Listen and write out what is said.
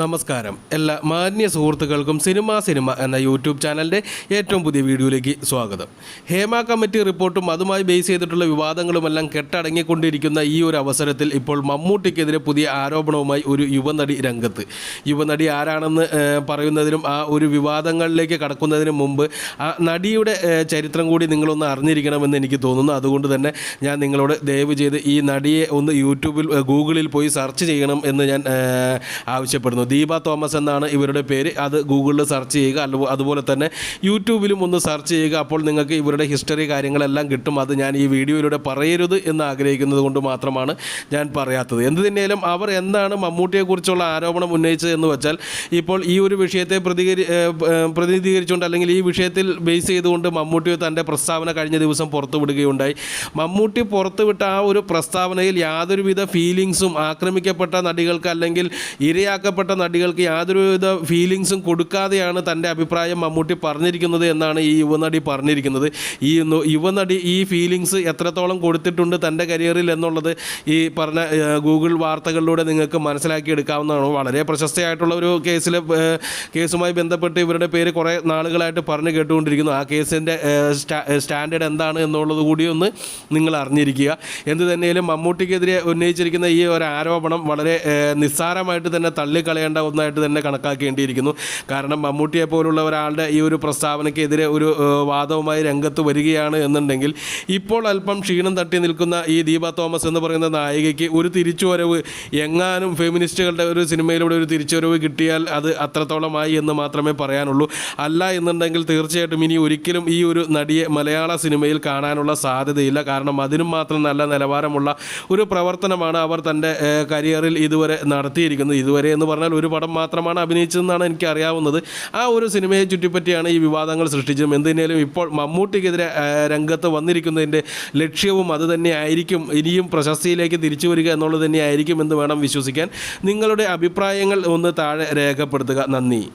നമസ്കാരം. എല്ലാ മാന്യ സുഹൃത്തുക്കൾക്കും സിനിമ സിനിമ എന്ന യൂട്യൂബ് ചാനലിന്റെ ഏറ്റവും പുതിയ വീഡിയോയിലേക്ക് സ്വാഗതം. ഹേമ കമ്മിറ്റി റിപ്പോർട്ടും അതുമായി ബേസ് ചെയ്തിട്ടുള്ള വിവാദങ്ങളുമെല്ലാം കെട്ടടങ്ങിക്കൊണ്ടിരിക്കുന്ന ഈ ഒരു അവസരത്തിൽ ഇപ്പോൾ മമ്മൂട്ടിക്കെതിരെ പുതിയ ആരോപണവുമായി ഒരു യുവനടി രംഗത്ത്. യുവനടി ആരാണെന്ന് പറയുന്നതിനും ആ ഒരു വിവാദങ്ങളിലേക്ക് കടക്കുന്നതിന് മുമ്പ് ആ നടിയുടെ ചരിത്രം കൂടി നിങ്ങളൊന്ന് അറിഞ്ഞിരിക്കണമെന്ന് എനിക്ക് തോന്നുന്നു. അതുകൊണ്ട് തന്നെ ഞാൻ നിങ്ങളോട് ദയവ് ചെയ്ത് ഈ നടിയെ ഒന്ന് യൂട്യൂബിൽ ഗൂഗിളിൽ പോയി സെർച്ച് ചെയ്യണം എന്ന് ഞാൻ ആവശ്യപ്പെടുന്നു. ദീപ തോമസ് എന്നാണ് ഇവരുടെ പേര്. അത് ഗൂഗിളിൽ സെർച്ച് ചെയ്യുക. അതുപോലെ തന്നെ യൂട്യൂബിലും ഒന്ന് സെർച്ച് ചെയ്യുക. അപ്പോൾ നിങ്ങൾക്ക് ഇവരുടെ ഹിസ്റ്ററി കാര്യങ്ങളെല്ലാം കിട്ടും. അത് ഞാൻ ഈ വീഡിയോയിലൂടെ പറയരുത് എന്ന് ആഗ്രഹിക്കുന്നത് കൊണ്ട് മാത്രമാണ് ഞാൻ പറയാത്തത്. എന്ത് തന്നെയാലും അവർ എന്താണ് മമ്മൂട്ടിയെക്കുറിച്ചുള്ള ആരോപണം ഉന്നയിച്ചത് എന്ന് വെച്ചാൽ ഇപ്പോൾ ഈ ഒരു വിഷയത്തെ പ്രതികരി പ്രതിനിധീകരിച്ചുകൊണ്ട് അല്ലെങ്കിൽ ഈ വിഷയത്തിൽ ബേസ് ചെയ്തുകൊണ്ട് മമ്മൂട്ടി തന്റെ പ്രസ്താവന കഴിഞ്ഞ ദിവസം പുറത്തുവിടുകയുണ്ടായി മമ്മൂട്ടി പുറത്തുവിട്ട ആ ഒരു പ്രസ്താവനയിൽ യാതൊരുവിധ ഫീലിങ്സും ആക്രമിക്കപ്പെട്ട നടികൾക്ക് അല്ലെങ്കിൽ ഇരയാക്കപ്പെട്ട നടികൾക്ക് യാതൊരുവിധ ഫീലിങ്സും കൊടുക്കാതെയാണ് തന്റെ അഭിപ്രായം മമ്മൂട്ടി പറഞ്ഞിരിക്കുന്നത് എന്നാണ് ഈ യുവനടി പറഞ്ഞിരിക്കുന്നത്. ഈ യുവനടി ഈ ഫീലിങ്സ് എത്രത്തോളം കൊടുത്തിട്ടുണ്ട് തന്റെ കരിയറിൽ എന്നുള്ളത് ഈ പറഞ്ഞ ഗൂഗിൾ വാർത്തകളിലൂടെ നിങ്ങൾക്ക് മനസ്സിലാക്കിയെടുക്കാവുന്നതാണ്. വളരെ പ്രശസ്തയായിട്ടുള്ള ഒരു കേസിലെ കേസുമായി ബന്ധപ്പെട്ട് ഇവരുടെ പേര് കുറേ നാളുകളായിട്ട് പറഞ്ഞു കേട്ടുകൊണ്ടിരിക്കുന്നു. ആ കേസിന്റെ സ്റ്റാൻഡേർഡ് എന്താണ് എന്നുള്ളത് കൂടി ഒന്ന് നിങ്ങൾ അറിഞ്ഞിരിക്കുക. എന്ത് തന്നെയാലും മമ്മൂട്ടിക്കെതിരെ ഉന്നയിച്ചിരിക്കുന്ന ഈ ഒരു ആരോപണം വളരെ നിസ്സാരമായിട്ട് തന്നെ തള്ളിക്കളയേണ്ട ഒന്നായിട്ട് തന്നെ കണക്കാക്കേണ്ടിയിരിക്കുന്നു. കാരണം മമ്മൂട്ടിയെ പോലുള്ള ഒരാളുടെ ഈ ഒരു പ്രസ്താവനയ്ക്കെതിരെ ഒരു വാദവുമായി രംഗത്ത് വരികയാണ് എന്നുണ്ടെങ്കിൽ ഇപ്പോൾ അല്പം ക്ഷീണം തട്ടി നിൽക്കുന്ന ഈ ദീപ തോമസ് എന്ന് പറയുന്ന നായികയ്ക്ക് ഒരു തിരിച്ചുവരവ് എങ്ങാനും ഫെമിനിസ്റ്റുകളുടെ ഒരു സിനിമയിലൂടെ ഒരു തിരിച്ചുവരവ് കിട്ടിയാൽ അത് അത്രത്തോളമായി എന്ന് മാത്രമേ പറയാനുള്ളൂ. അല്ല എന്നുണ്ടെങ്കിൽ തീർച്ചയായിട്ടും ഇനി ഒരിക്കലും ഈ ഒരു നടിയെ മലയാള സിനിമയിൽ കാണാനുള്ള സാധ്യതയില്ല. കാരണം അതിനും മാത്രം നല്ല നിലവാരമുള്ള ഒരു പ്രവർത്തനമാണ് അവർ തന്റെ കരിയറിൽ ഇതുവരെ നടത്തിയിരിക്കുന്നത്. ഇതുവരെ എന്ന് പറഞ്ഞാൽ ഒരു പടം മാത്രമാണ് അഭിനയിച്ചതെന്നാണ് എനിക്ക് അറിയാവുന്നത് ആ ഒരു സിനിമയെ ചുറ്റിപ്പറ്റിയാണ് ഈ വിവാദങ്ങൾ സൃഷ്ടിച്ചതും. എന്തിനേലും ഇപ്പോൾ മമ്മൂട്ടിക്കെതിരെ രംഗത്ത് വന്നിരിക്കുന്നതിന്റെ ലക്ഷ്യവും അത് തന്നെയായിരിക്കും ഇനിയും പ്രശസ്തിയിലേക്ക് തിരിച്ചു വരിക എന്നുള്ളത് തന്നെയായിരിക്കും എന്ന് വേണം വിശ്വസിക്കാൻ. നിങ്ങളുടെ അഭിപ്രായങ്ങൾ ഒന്ന് താഴെ രേഖപ്പെടുത്തുക. നന്ദി.